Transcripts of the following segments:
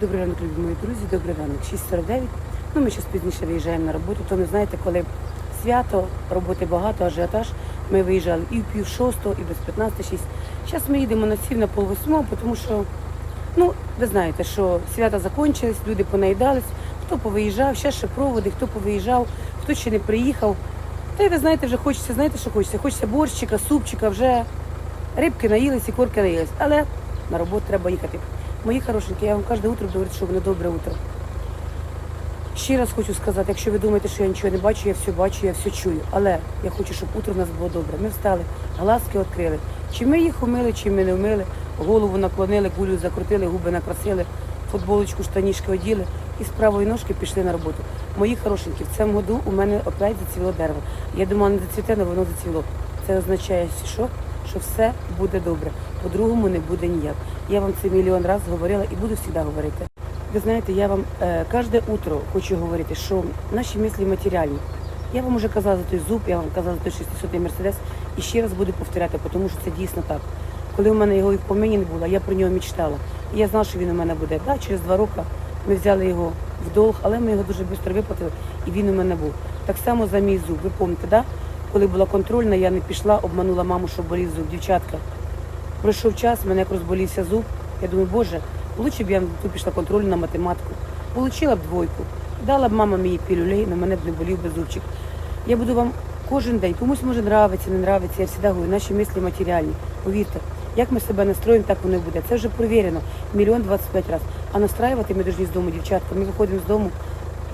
Добрий ранок, любі мої друзі, добрий ранок. 6.49. Ну, ми зараз пізніше виїжджаємо на роботу. То ви знаєте, коли свято, роботи багато, ажіотаж. Ми виїжджали і в пів шостого, і без 15 6. Зараз ми їдемо на сів на пол восьмого, тому що, ну, ви знаєте, що свята закінчились, люди понаїдались, хто повиїжджав, ще ще проводи, хто повиїжджав, хто ще не приїхав. Та й ви знаєте, вже хочеться, знаєте, що хочеться? Хочеться борщика, супчика, вже рибки наїлись і корки наїлись. Але на роботу треба їхати. Мої хорошенькі, я вам кожне утро говорю, що воно добре утро. Ще раз хочу сказати, якщо ви думаєте, що я нічого не бачу, я все бачу, я все чую. Але я хочу, щоб утро в нас було добре. Ми встали, глазки відкрили. Чи ми їх умили, чи ми не вмили, голову наклонили, гулю закрутили, губи накрасили, футболочку, штанішки оділи і з правої ножки пішли на роботу. Мої хорошенькі, в цьому году у мене опять зацвіло дерево. Я думала, не зацвіте, але воно зацвіло. Це означає, що, що все буде добре. По-другому не буде ніяк. Я вам це мільйон разів говорила і буду завжди говорити. Ви знаєте, я вам е, кожне утро хочу говорити, що наші мислі матеріальні. Я вам вже казала за той зуб, я вам казала за той 600 мерседес і ще раз буду повторяти, тому що це дійсно так. Коли у мене його і в помині не було, я про нього мечтала. І я знала, що він у мене буде. Да, через два роки ми взяли його в долг, але ми його дуже швидко виплатили, і він у мене був. Так само за мій зуб. Ви пам'ятаєте, да? коли була контрольна, я не пішла, обманула маму, що болів зуб. Дівчатка, Пройшов час, мене як розболівся зуб. Я думаю, боже, лучше б я тут пішла контроль на математику. Получила б двойку. Дала б мама мені пілюлей, на мене б не болів би зубчик. Я буду вам кожен день, комусь може нравиться, не нравиться. Я завжди говорю, наші мислі матеріальні. Повірте, як ми себе настроїмо, так воно буде. Це вже провірено. Мільйон 25 разів. А настраювати ми повинні з дому, дівчатка. Ми виходимо з дому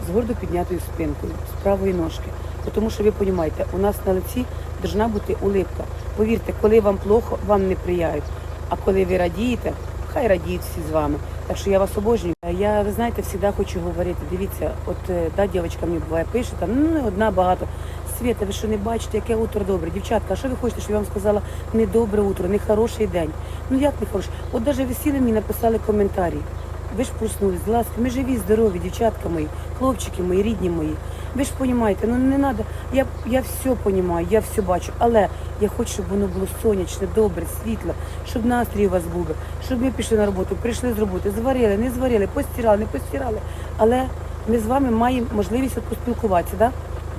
з гордо піднятою спинкою, з правої ножки. Тому що ви розумієте, у нас на лиці повинна бути улипка. Повірте, коли вам плохо, вам не прияють. А коли ви радієте, хай радіють всі з вами. Так що я вас обожнюю. Я, ви знаєте, завжди хочу говорити. Дивіться, от е, да, дівчинка мені буває пише, там ну одна багато. Світа, ви що не бачите, яке утро добре. Дівчатка, а що ви хочете, щоб я вам сказала не добре утро, не хороший день? Ну як не хороший? От навіть ви сіли мені написали коментарі. Ви ж проснулись, будь ласка, ми живі, здорові, дівчатка мої, хлопчики мої, рідні мої. Ви ж розумієте, ну не треба. Я, я все розумію, я все бачу, але я хочу, щоб воно було сонячне, добре, світло, щоб настрій у вас був, щоб ми пішли на роботу, прийшли з роботи, зварили, не зварили, постирали, не постирали. Але ми з вами маємо можливість поспілкуватися. Да?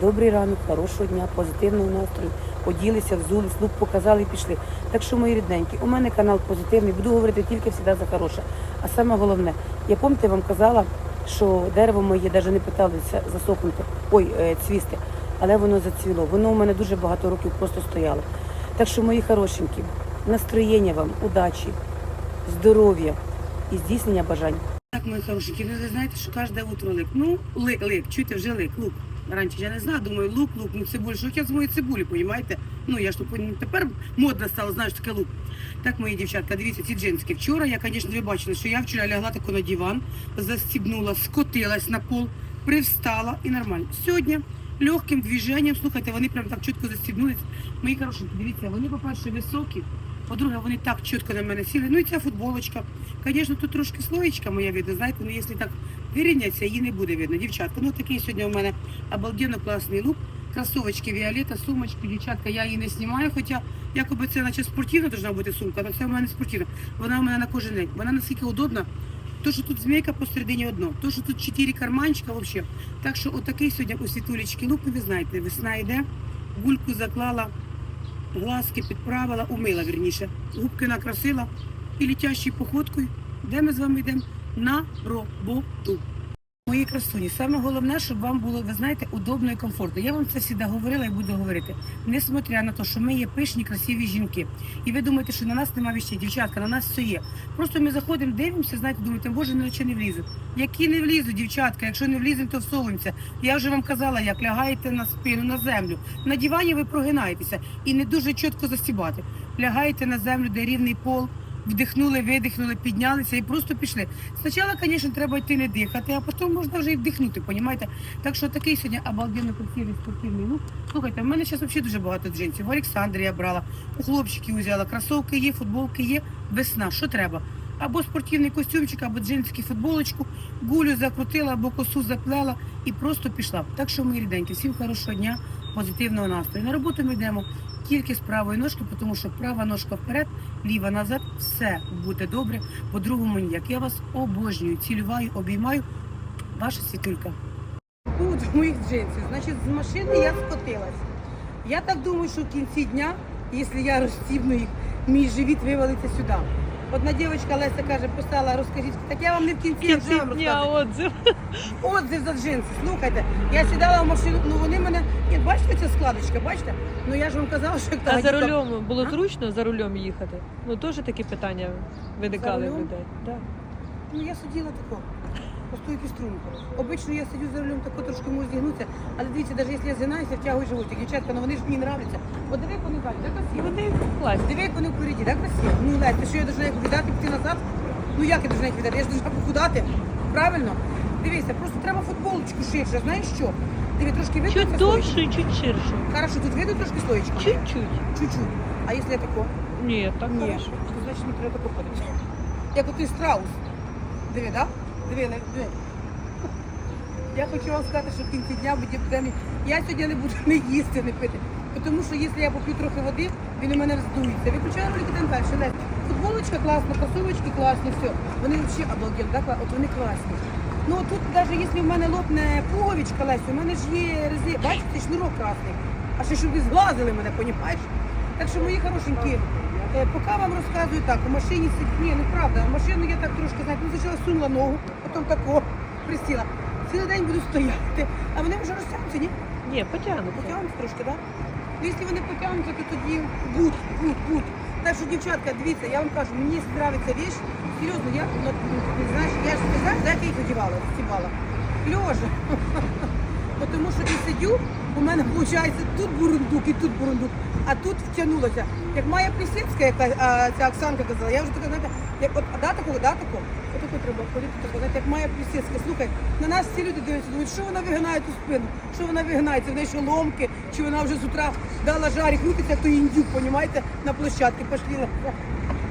Добрий ранок, хорошого дня, позитивного настрою. Оділися, взулись, лук показали і пішли. Так що, мої рідненькі, у мене канал позитивний, буду говорити тільки завжди за хороше. А саме головне, я пам'ятаю, вам казала, що дерево моє навіть не питалося засохнути, ой, е, цвісти, але воно зацвіло. Воно у мене дуже багато років просто стояло. Так що, мої хорошенькі, настроєння вам, удачі, здоров'я і здійснення бажань. Так, мої хорошенькі, ви знаєте, що кожне утро лик. Ну, лик, лик, чуєте, вже лик, лук. Раніше я не знаю, думаю, лук, лук, ну цибуль, що я з моєї цибулі, понімаєте? Ну, я ж пон- тепер модно стало, знаєш, таке лук. Так, мої дівчатка, дивіться, ці джинські. Вчора я, звісно, ви бачили, що я вчора лягла тако на диван, застібнула, скотилась на пол, привстала і нормально. Сьогодні легким движенням, слухайте, вони прям так чітко застібнулись. Мої хорошенькі, дивіться, вони, по-перше, високі, по-друге, вони так чітко на мене сіли. Ну і ця футболочка. Звісно, тут трошки слоєчка моя видно, знаєте, ну якщо так вирівняться, її не буде видно. Дівчатка, ну такий сьогодні у мене обалденно класний лук. Кросовочки Віолета, сумочки, дівчатка, я її не знімаю, хоча якоби це наче спортивна должна бути сумка, але це в мене спортивна. Вона у мене на кожен день. Вона наскільки удобна. То, що тут змійка посередині одно, то, що тут чотири карманчика взагалі. Так що отакий сьогодні у світулечки лук, ну ви знаєте, весна йде, гульку заклала, глазки підправила, умила верніше, губки накрасила і літящою походкою, де ми з вами йдемо на роботу. Мої красуні, саме головне, щоб вам було, ви знаєте, удобно і комфортно. Я вам це завжди говорила і буду говорити. Несмотря на те, що ми є пишні, красиві жінки. І ви думаєте, що на нас немає віщей, дівчатка, на нас все є. Просто ми заходимо, дивимося, знаєте, думаєте, боже, ну чи не влізуть. Які не влізуть, дівчатка, якщо не вліземо, то всовуємося. Я вже вам казала, як лягаєте на спину, на землю. На дивані ви прогинаєтеся і не дуже чітко засібати. Лягаєте на землю, де рівний пол. Вдихнули, видихнули, піднялися і просто пішли. Спочатку, звісно, треба йти не дихати, а потім можна вже і вдихнути, понімаєте? Так що такий сьогодні обалденно красивий спортивний лук. Слухайте, в мене зараз взагалі дуже багато джинсів. В Олександрі брала, у хлопчиків взяла, кросовки є, футболки є, весна. Що треба? Або спортивний костюмчик, або джинську футболочку, гулю закрутила, або косу заплела і просто пішла. Так що, мої ріденькі, всім хорошого дня, позитивного настрою. На роботу ми йдемо тільки з правої ножки, тому що права ножка вперед, ліва назад, все буде добре. По-другому ніяк. Я вас обожнюю, цілюваю, обіймаю. Ваша світулька. Тут моїх джинсів. Значить, з машини я скотилась. Я так думаю, що в кінці дня, якщо я розстібну їх, мій живіт вивалиться сюди. Одна дівчинка Леся каже, писала, розкажіть, так я вам не в кінці, я вже вам розказую. отзыв. Отзив за джинси. Слухайте, я сідала в машину, ну вони мене. Ні, бачите ця складочка, бачите? Ну я ж вам казала, що як А за рулем було зручно за рулем їхати? Ну теж такі питання виникали в рулем? людей. Да. Ну я сиділа тако. По стойки струнку. Обично я сидю за рулем тако трошки можу зігнутися, але дивіться, навіть якщо я згинаюся, втягую животик. Дівчатка, ну вони ж мені нравляться. От диви, як вони далі, так красиво. Вони класні. Диви, як вони впереді, так красиво. Ну Лесь, ти що я должна їх віддати, піти назад? Ну як я должна їх віддати? Я ж должна похудати. Правильно? Дивися, просто треба футболочку ширше, знаєш що? Диви, трошки видно. Чуть довше і чуть ширше. Хорошо, тут видно трошки слоєчки? Чуть-чуть. Чуть-чуть. А якщо я тако? Ні, так Ні, хорошо. значить не треба тако ходити. Як от той страус. Диви, так? Диви, диви. Я хочу вам сказати, що в кінці дня буде Я сьогодні не буду не їсти, не пити. Тому що якщо я поп'ю трохи води, він у мене роздується. Виключаю ролики там далі. Лесь, Футболочка класна, кросовочки класні, все. Вони взагалі обалденно, так? От вони класні. Ну тут навіть якщо в мене лопне пуговичка, Лесь, у мене ж є рези, бачите, шнурок красний. А ще щоб ви зглазили мене, понімаєш? Так що мої хорошенькі, поки вам розказую так, у машині сидить, ні, ну правда, в машину я так трошки, знаєте, ну спочатку сунула ногу, потім тако присіла. Цілий день буду стояти, а вони вже розтягнуться, ні? Ні, потягнуться. Потягнуться трошки, так? Ну, якщо вони потягнуться, то тоді будь, будь, будь. Так що, дівчатка, дивіться, я вам кажу, мені подобається вещь, серйозно, я, ну, знаєш, я ж не знаю, як я їх одягала, стібала. Льожа. Тому що і сидю, у мене виходить тут бурундук і тут бурундук, а тут втягнулося. Як Майя Плісецька, яка а, ця Оксанка казала, я вже така, знаєте, як от а да такого, да такого. Отако треба ходити, тако, знаєте, як Майя Плісецька. Слухай, на нас всі люди дивляться, думають, що вона вигинає ту спину, що вона вигинається, в неї що ломки, чи вона вже з утра дала жарі, крутиться, той індюк, понімаєте, на площадці пошли.